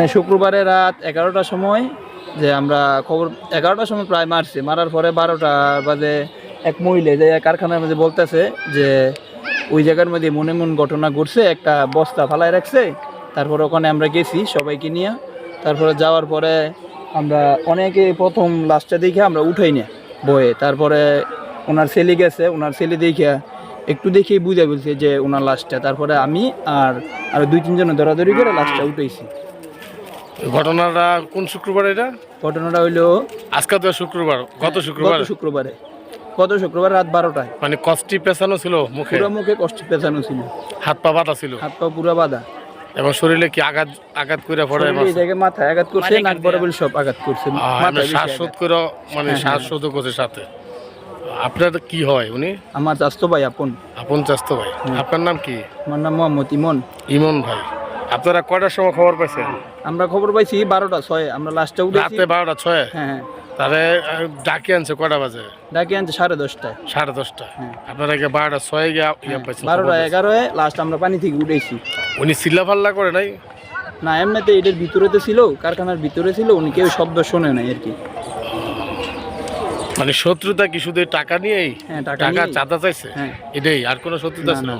মানে শুক্রবারে রাত এগারোটার সময় যে আমরা খবর, এগারোটার সময় প্রায় মারছি। মারার পরে বারোটা বাজে এক মহিলা যে কারখানার মধ্যে বলতেছে যে ওই জায়গার মধ্যে মনে মন ঘটনা ঘটছে, একটা বস্তা ফালায় রাখছে, তারপরে ওখানে আমরা গেছি সবাইকে নিয়ে। তারপরে যাওয়ার পরে আমরা অনেকে প্রথম লাস্টে দেখে আমরা উঠাই না বয়ে। তারপরে ওনার ছেলে গেছে, ওনার ছেলে দেখে একটু দেখেই বুঝে বলছে যে ওনার লাস্টটা তারপরে আমি আর আর দুই তিনজনে দৌড়াদৌড়ি করে লাস্টটা উঠাইছি। ঘটনাটা কোন শুক্রবার এটা? ঘটনাটা হইল আজকে তো শুক্রবার গত শুক্রবার। গত শুক্রবারে। গত শুক্রবার রাত বারোটায়। মানে কষ্টি পেছানো ছিল মুখে? পুরো মুখে কষ্ট পেঁচানো ছিল। হাত পা বাঁধা ছিল? হাত পা পুরো বাঁধা। এবং শরীরে কি আঘাত আঘাত করে পড়ে জায়গায় মাথায় আঘাত করছে নাক বরাবর সব আঘাত করছে। শ্বাসরোধ করে মানে হ্যাঁ, শ্বাসরোধ করছে সাথে। আপনার কি হয় উনি? আমার চাস্তো ভাই আপন। আপন চাস্তো ভাই। আপনার নাম কি? আমার নাম মোহাম্মদ ইমন। ইমন ভাই। আপনারা কয়টার সময় খবর পাইছেন? আমরা খবর পাইছি বারোটা ছয়। আমরা লাস্টে উঠে রাতে বারোটা ছয়? হ্যাঁ হ্যাঁ। তারে ডাকি আনছে কয়টা বাজে? ডাকি আনছে সাড়ে দশটায় সাড়ে দশটা। হ্যাঁ। আপনারা কি বারোটা ছয় গিয়ে ইয়ে পাইছেন বারোটা? এগারোয় লাস্ট আমরা পানি থেকে উঠেছি। উনি চিল্লা ফাল্লা করে নাই? না এমনিতে এটার ভিতরে তো ছিল কারখানার ভিতরে ছিল উনি কেউ শব্দ শোনে নাই আর কি। মানে শত্রুতা কি শুধু টাকা নিয়েই? হ্যাঁ, টাকা চাঁদা চাইছে? হ্যাঁ। এটাই আর কোনো শত্রুতা ছিল না।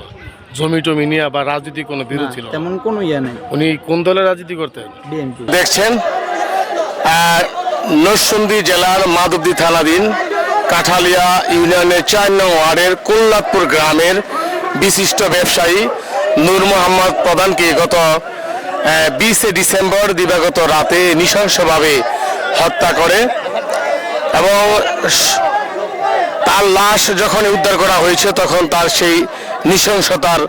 জমি টমি নিয়ে বা রাজনীতি কোনো বিরোধ ছিল না। তেমন কোনো ইয়ে নাই। উনি কোন দলের রাজনীতি করতেন? বিএনপি। দেখছেন নরসিংদী জেলার মাধবদী থানাধীন কাঠালিয়া ইউনিয়নের চার নং ওয়ার্ডের কল্লাদপুর গ্রামের বিশিষ্ট ব্যবসায়ী নূর মোহাম্মদ প্রধানকে গত বিশে ডিসেম্বর দিবাগত রাতে নৃশংসভাবে হত্যা করে এবং স- তার লাশ যখন উদ্ধার করা হয়েছে তখন তার সেই নৃশংসতার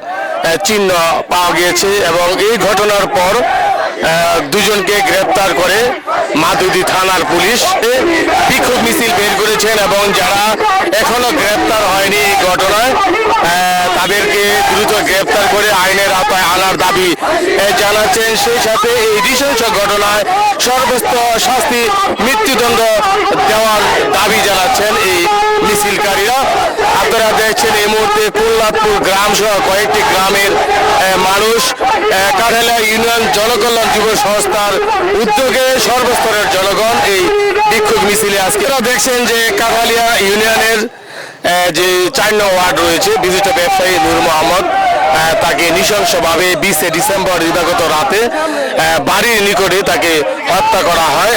চিহ্ন পাওয়া গিয়েছে এবং এই ঘটনার পর দুজনকে গ্রেপ্তার করে মাদুদি থানার পুলিশ বিক্ষোভ মিছিল বের করেছেন এবং যারা এখনও গ্রেপ্তার হয়নি এই ঘটনায় তাদেরকে দ্রুত গ্রেপ্তার করে আইনের আওতায় আনার দাবি জানাচ্ছেন। সেই সাথে এই নৃশংস ঘটনায় সর্বোচ্চ শাস্তি, মৃত্যুদণ্ড দেওয়ার দাবি জানাচ্ছেন এই মিছিলকারীরা আপনারা দেখছেন এই মুহূর্তে কুল্লাদপুর গ্রাম সহ কয়েকটি গ্রামের মানুষ। আহ, কাঠালিয়া ইউনিয়ন জনকল্যাণ যুব সংস্থার উদ্যোগে সর্বস্তরের জনগণ এই বিক্ষোভ মিছিলে আজকে। দেখছেন যে কাঠালিয়া ইউনিয়নের যে চার ওয়ার্ড রয়েছে বিশিষ্ট ব্যবসায়ী নূর মোহাম্মদ তাকে নৃশংসভাবে বিশে ডিসেম্বর দিবাগত রাতে বাড়ির নিকটে তাকে হত্যা করা হয়।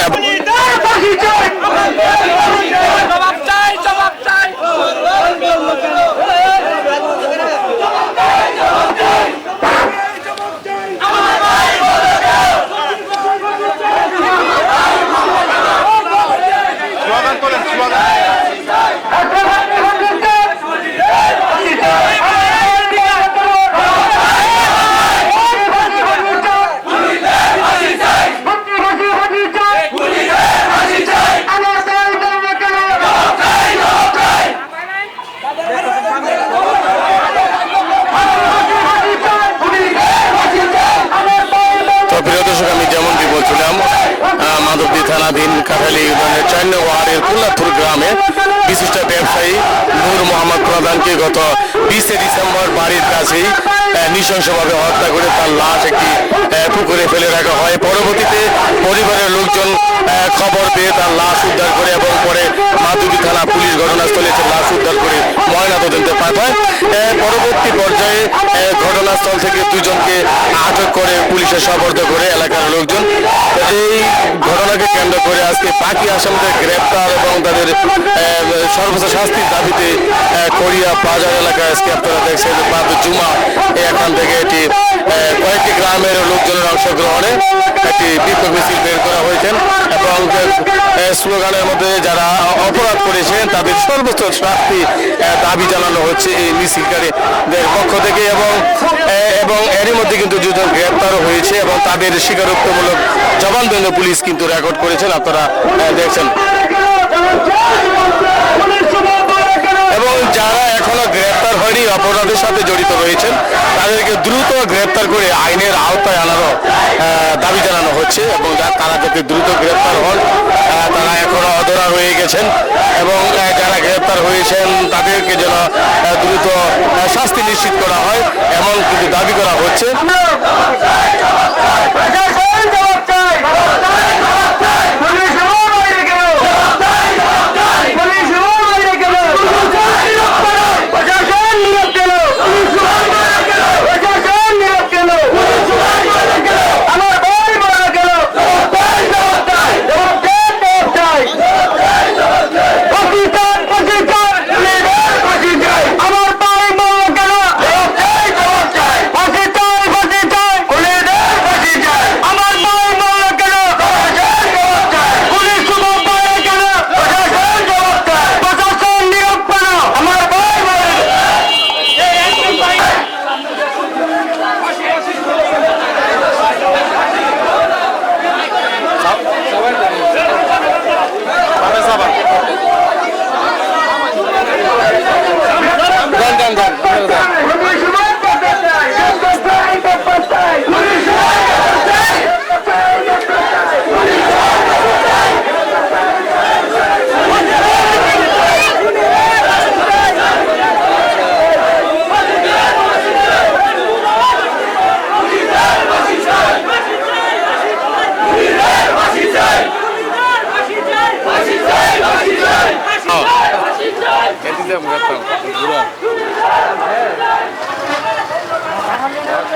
আহ, থানাধীন কাঠালি ইউনিয়নের চার নং ওয়ার্ডের কুল্লাথুর গ্রামে বিশিষ্ট ব্যবসায়ী নূর মোহাম্মদ প্রধানকে গত বিশে ডিসেম্বর বাড়ির কাছেই নৃশংসভাবে হত্যা করে তার লাশ একটি পুকুরে ফেলে রাখা হয়। পরবর্তীতে পরিবারের লোকজন খবর পেয়ে তার লাশ উদ্ধার করে এবং পরে মাধবদী থানা পুলিশ ঘটনাস্থলে এসে লাশ উদ্ধার করে ময়না তদন্তে পাঠায় পরবর্তী পর্যায়ে ঘটনাস্থল থেকে দুজনকে আটক করে পুলিশের সবর্দ করে এলাকার লোকজন এই ঘটনাকে কেন্দ্র করে আজকে বাকি আসামিদের গ্রেপ্তার এবং তাদের সর্বোচ্চ শাস্তির দাবিতে কোরিয়া বাজার এলাকায় আজকে আপনারা দেখছেন বাদ জুমা এখান থেকে এটি লোকজনের অংশগ্রহণে একটি বিক্ষোভ মিছিল বের করা হয়েছেন এবং স্লোগানের মধ্যে যারা অপরাধ করেছেন তাদের সর্বোচ্চ শাস্তি দাবি জানানো হচ্ছে এই মিছিলকারীদের পক্ষ থেকে এবং এবং এরই মধ্যে কিন্তু দুজন গ্রেপ্তারও হয়েছে এবং তাদের স্বীকারোক্তমূলক জবানবন্দি পুলিশ কিন্তু রেকর্ড করেছেন। আপনারা দেখছেন এবং যারা এখনও অপরাধের সাথে জড়িত রয়েছেন। তাদেরকে দ্রুত গ্রেপ্তার করে আইনের আওতায় আনারও দাবি জানানো হচ্ছে এবং তারা যাতে দ্রুত গ্রেপ্তার হন তারা এখনও অধরা রয়ে গেছেন এবং যারা গ্রেপ্তার হয়েছেন তাদেরকে যেন দ্রুত শাস্তি নিশ্চিত করা হয়, এমন কিন্তু দাবি করা হচ্ছে।